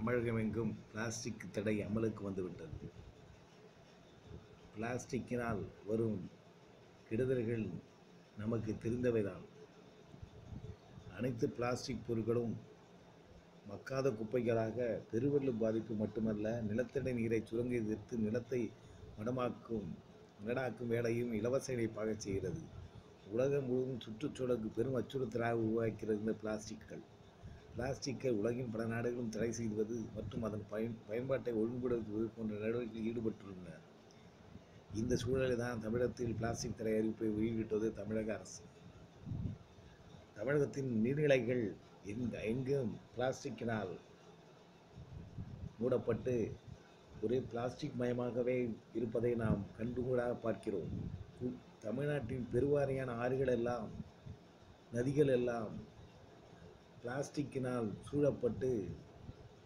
தமிழகமெங்கும் plastic தடை அமலுக்கு வந்துவிட்டது. பிளாஸ்டிக்கினால் வரும் கெடுதல்கள் நமக்கு தெரிந்தவைதான். அனைத்து பிளாஸ்டிக் பொருட்களும் மக்காத குப்பைகளாக பெருவெள்ளு பாதிப்பு மட்டுமல்ல நிலத்தடி நீரை சுரங்கி எதிர்த்து நிலத்தை மடமாக்கும் மேடாக்கும் வேலையும் இலவச இணைப்பாக செய்கிறது. உலகம் முழுவதும் சுற்றுச்சூழலுக்கு பெரும் அச்சுறுத்தலாக உருவாக்கிறது இந்த பிளாஸ்டிக்கள். பிளாஸ்டிக்கை உலகின் பல நாடுகளும் தடை செய்வது மற்றும் அதன் பயன் பயன்பாட்டை ஒழுங்குபடுத்துவது போன்ற நடவடிக்கைகளில் ஈடுபட்டுள்ளன இந்த சூழலில் தான் தமிழகத்தில் பிளாஸ்டிக் தடை அறிவிப்பை வெளியிட்டது தமிழக அரசு. தமிழகத்தின் நீர்நிலைகள் எங்க எங்கும் பிளாஸ்டிக்கினால் மூடப்பட்டு ஒரே பிளாஸ்டிக் மயமாகவே இருப்பதை நாம் கண்டுகூடாக பார்க்கிறோம். தமிழ்நாட்டின் பெருவாரியான ஆறுகள் எல்லாம் நதிகள் எல்லாம் பிளாஸ்டிக்கினால் சூழப்பட்டு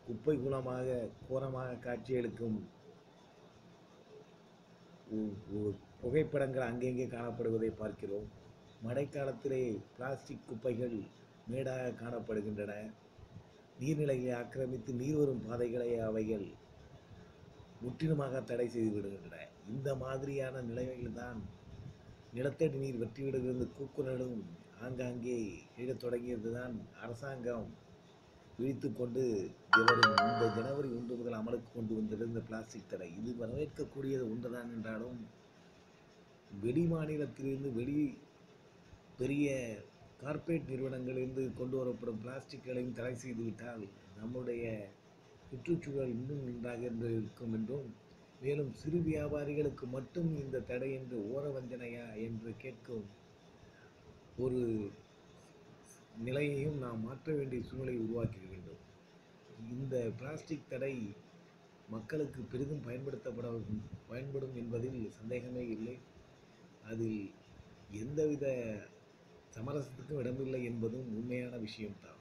குப்பை குளமாக கோரமாக காட்சியளிக்கும் உ- புகைப்படங்கள் அங்கங்கே காணப்படுவதை பார்க்கிறோம். மழைக்காலத்திலே பிளாஸ்டிக் குப்பைகள் மேடாக காணப்படுகின்றன. நீர்நிலைகளை ஆக்கிரமித்து நீர் வரும் பாதைகளை அவைகள் முற்றிலுமாக தடை செய்து விடுகின்றன. இந்த மாதிரியான நிலைமைகள் தான் நிலத்தடி நீர் வெற்றிவிடுகிறது கூக்குரலும் ஆங்காங்கே இடத் தொடங்கியது தான் அரசாங்கம். விழித்து கொண்டு எவரும் இந்த ஜனவரி ஒன்று முதல் அமலுக்கு கொண்டு வந்திருந்த பிளாஸ்டிக் தடை. இது வரவேற்கக்கூடியது ஒன்றுதான் என்றாலும் வெளி மாநிலத்திலிருந்து வெளி பெரிய கார்ப்பரேட் நிறுவனங்களிலிருந்து கொண்டு வரப்படும் பிளாஸ்டிக்களையும் தடை செய்துவிட்டால் நம்முடைய சுற்றுச்சூழல் இன்னும் நன்றாக என்று இருக்கும் என்றும் மேலும் சிறு வியாபாரிகளுக்கு மட்டும் இந்த தடை என்று ஓர வஞ்சனையா என்று கேட்கும் ஒரு நிலையையும் நாம் மாற்ற வேண்டிய சூழ்நிலையை உருவாக்க வேண்டும். இந்த பிளாஸ்டிக் தடை மக்களுக்கு பெரிதும் பயன்படுத்தப்பட பயன்படும் என்பதில் சந்தேகமே இல்லை. அதில் எந்தவித சமரசத்துக்கும் இடமில்லை என்பதும் உண்மையான விஷயம்தான்.